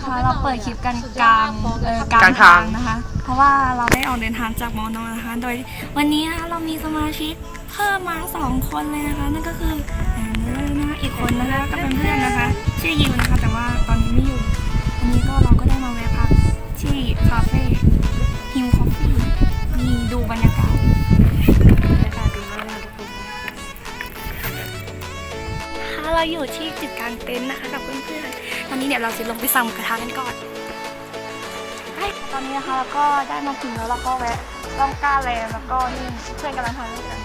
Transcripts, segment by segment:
นะคะ เราเปิดคลิปกันกลางเอ่อกลางกลางทาทางงนะคะ เพราะว่าเราได้ออกเดินทางจากมอนอนะคะ โดยวันนี้นะคะเรามีสมาชิกเพิ่มมาสองคนเลยนะคะ นั่นก็คือเอ่อนะคะอีกคนนะคะก็เป็นเพื่อนนะคะ ชื่อยิวนะคะ แต่ว่าตอนนี้ไม่อยู่วันนี้ก็เราก็ได้มาแวะพักที่คาเฟ่ฮิวคอฟฟี่นี่ดูบรรยากาศบรรยากาศดีมากเลยทุกคนค่ะเราอยู่ที่จุดกลางเต็นท์นะคะกับเพื่อนๆ ตอนนี้เดี๋ยวเราจะลงไปสั่งหมูกระทะกันก่อนใช่ตอนนี้นะคะเราก็ได้มาถึงแล้วเราก็แวะต้องกล้าแลนด์แล้วก็นี่เพื่อนกำลังทานด้วยกัน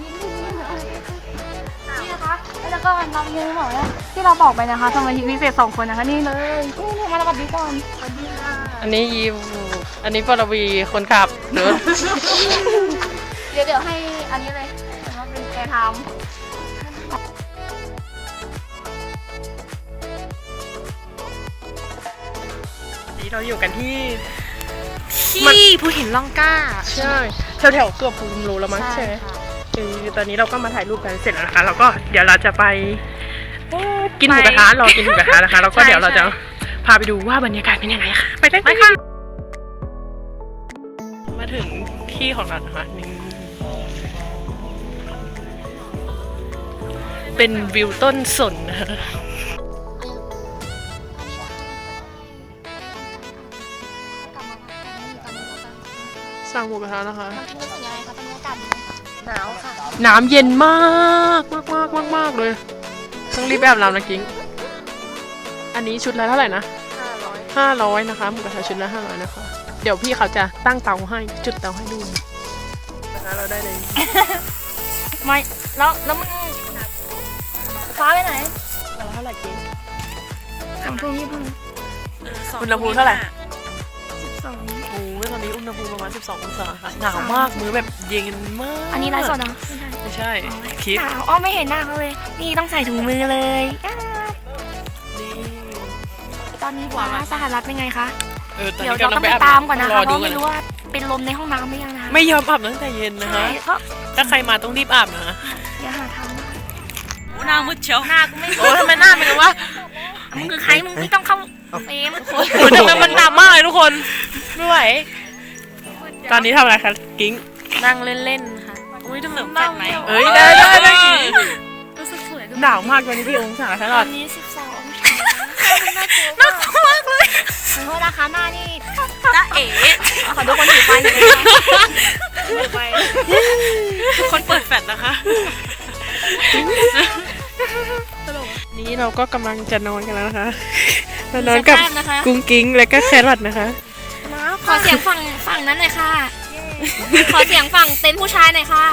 นี่นะคะแล้วก็น้องยืนบอกนะที่เราบอกไปนะคะสมาชิกพิเศษสองคนนะคะนี่เลยนี่นี่มาแล้วกับดีก่อนสวัสดีค่ะอันนี้ยิวอันนี้ปรวีคนขับรถเดี๋ยวเดี๋ยวให้อันนี้เลยเห็นว่าเป็นแกทำ เราอยู่กันที่ที่ผู้เห็นล่องกล้าใช่แถวแถวๆตัวภูมิรู้แล้วมั้งใช่ไหมเออตอนนี้เราก็มาถ่ายรูปกันเสร็จแล้วนะคะ แล้วก็เดี๋ยวเราจะไปเอ่อกินหมูกระทะรอกินหมูกระทะนะคะ แล้วก็ใช่เดี๋ยวเราจะใช่พาไปดูว่าบรรยากาศเป็นยังไงค่ะ ไปได้ไหมคะมาถึงที่ของเรานะคะนี่เป็นวิวต้นสนนะคะ สั่งหมูกระทะนะคะหนาวค่ะน้ำเย็นมากมากมากมากมากเลยต้องรีบแบบน้ำนะกิ้ง อันนี้ชุดละเท่าไหร่นะ500 ห้าร้อยนะคะหมูกระทะชุดละห้าร้อยนะคะ เดี๋ยวพี่เขาจะตั้งเตาให้จุดเตาให้ดูนะคะเราได้เลยไม่แล้วแล้วมึงฟ้าไปไหนแล้วเท่าไหร่กิ้งสามทุ่มยี่สิบอุณหภูมิเท่าไหร่ สอง โอ้ยตอนนี้อุณหภูมิประมาณ 12 องศาค่ะหนาวมากมือแบบเย็นมากอันนี้ไลฟ์สดเหรอไม่ใช่ไม่ใช่คลิปหนาวอ้อไม่เห็นหน้าเขาเลย นี่ต้องใส่ถุงมือเลยอ้านี่ตอนนี้ฟ้าสหรัฐเป็นไงคะเออตอนเดี๋ยวนี้เรากำลัต้องงไปไปอาบตามก่อนนะรคะอเพดูราะกันไม่รู้ว่าเป็นลมในห้องน้ำหรือยังนะไม่ยอมอาบตั้งแต่เย็นนะใช่คะ ก็ถ้าใครมาต้องรีบอาบนะอย่าหาทำนะหน้ามืดเชียวหน้ากูไม่โอ้ทำไมหน้าเป็นวะมึงคือใครมึงไม่ต้องเข้าเฟรมโอ้ยทำไมมันดำมากเลยทุกคนไม่ไหวตอนนี้ทำอะไรคะกิ้ง นั่งเล่นๆค่ะอุ้ยจะเหลือแฟนไหมเอ้ยได้ได้ได้ รู้สึกสวยด้วยหนาวมากตอนนี้พี่องศาตตลออดนนี้สิบสองน่ากลัวมากเลยขอโทษนะคะหน้านี่จ้าเอ๋ขอดูคนถือไฟหน่อยได้ไหมถือไฟคนเปิดแฟลชนะคะ นี้เราก็กำลังจะนอนกันแล้วนะคะ มานอนกับกุ้งกิ้งและก็แครอทนะคะ ขอเสียงฝั่งฝั่งนั้นหน่อยค่ะ ขอเสียงฝั่งเต็นท์ผู้ชายหน่อยค่ะ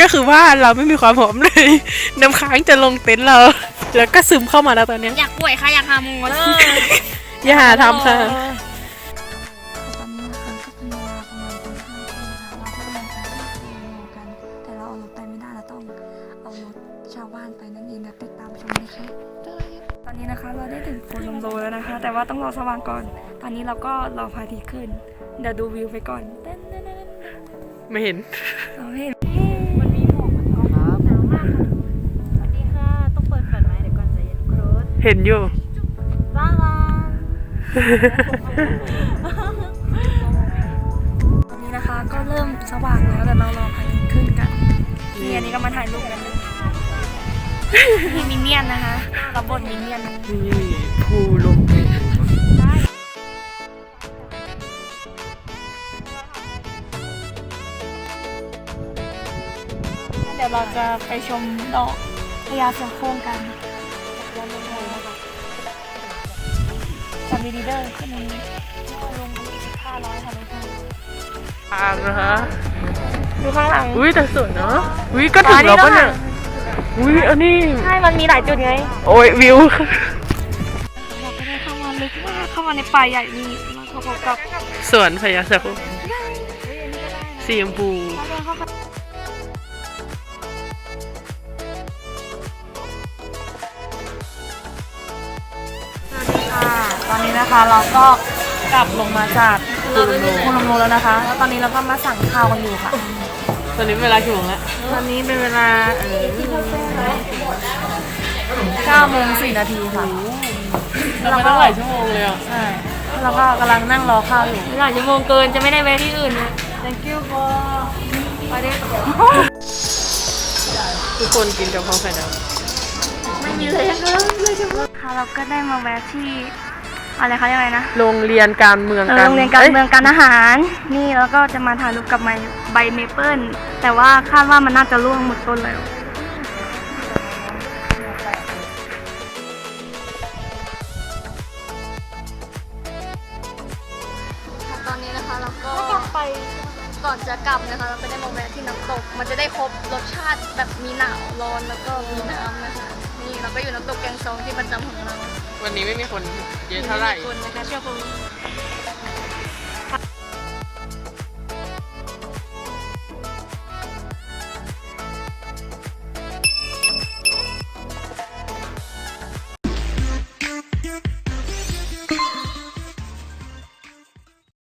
ก็คือว่าเราไม่มีความหอมเลย น้ำค้างจะลงเต็นท์เรา แล้วก็ซึมเข้ามาแล้วตอนเนี้ยอยากป่วยค่ะอยากหาหมูเลยอย่าหาทำค่ะตอนนี้นะคะก็เป็นเวลาประมาณตีห้าครึ่งนะคะเราก็กำลังจะไปที่โรงกันแต่เราเอารถไปไม่ได้เราต้องเอารถชาวบ้านไปนั่นเองเดี๋ยวติดตามชมนะคะต อนนี้นะคะเราได้ถึงโคนลมโลแล้วนะคะ แต่ว่าต้องรอสว่างก่อน ตอนนี้เราก็รอพระอาทิตย์ขึ้น เดี๋ยวดูวิวไปก่อนเต้นเต้นเต้นเต้นไม่เห็นเราเห็นมันมีหมอกมันก็หนาวมากค่ะสวัสดีค่ะ ต้องเปิดแฟลชไหมเดี๋ยวก่อนใจเย็นครูดเห็นอยู่บ้าบ้าตอนนี้นะคะก็เริ่มสว่างแล้วแต่เรารอพระอาทิตย์ขึ้นกันนี่อันนี้ก็มาถ่ายรูปกัน มีมินเนี่ยนนะคะรับบทมินเนี่ยนนี่ภูลมเดี๋ยวเราจะไปชมดอกพญาเสือโคร่งกันจำดีๆเด้อขึ้นตรงนี้ลงอีกห้าร้อยค่ะทุกคนทางนะคะดูข้างหลังอุ้ยแต่สวยเนาะอุ้ยก็ถึงแล้วปะเนี่ย อุ้ยอันนี้ ใช่ มันมีหลายจุดไง โอ้ยวิวเราก็ได้เข้ามาลึกมากเข้ามาในป่าใหญ่นี่แล้วก็พบกับสวนพญาเสือโคร่งสีชมพูเราเดินเข้าไปสวัสดีค่ะ ตอนนี้นะคะเราก็กลับลงมาจากคูลมโลคูลมโลแล้วนะคะ แล้วตอนนี้เราก็มาสั่งข้าวกันอยู่ค่ะ ตอนนี้เวลากี่โมงแล้วตอนนี้เป็นเวลาเออ9โมง4นาทีค่ะ เราไปตั้งหลายชั่วโมงเลยอะ ใช่แล้วก็กำลังนั่งรอข้าวอยู่หลายชั่วโมงเกินจะไม่ได้แวะที่อื่นเลย thank you for ไปได้ทุกคนกินกับข้าวไข่ดาวไม่มีเลยยังเลยจะพูดค่ะเราก็ได้มาแวะที่ อะไรคะยังไงนะโรงเรียนการเมืองเออโรงเรียนการเมืองการอาหาร นี่แล้วก็จะมาถ่ายรูปกับไมใบเมเปิลแต่ว่าคาดว่ามันน่าจะร่วงหมดต้นแล้วตอนนี้นะคะเราก็ก่อนจะกลับนะคะ เราก็ได้มาแวะที่น้ำตก มันจะได้ครบรสชาติแบบมีหนาวร้อนแล้วก็มีน้ำนะคะ นี่เราก็อยู่น้ำตกแกงซองที่ประจำของเราวันนี้ไม่มีคนเยอะเท่าไหร่ คนนะคะเชื่อผม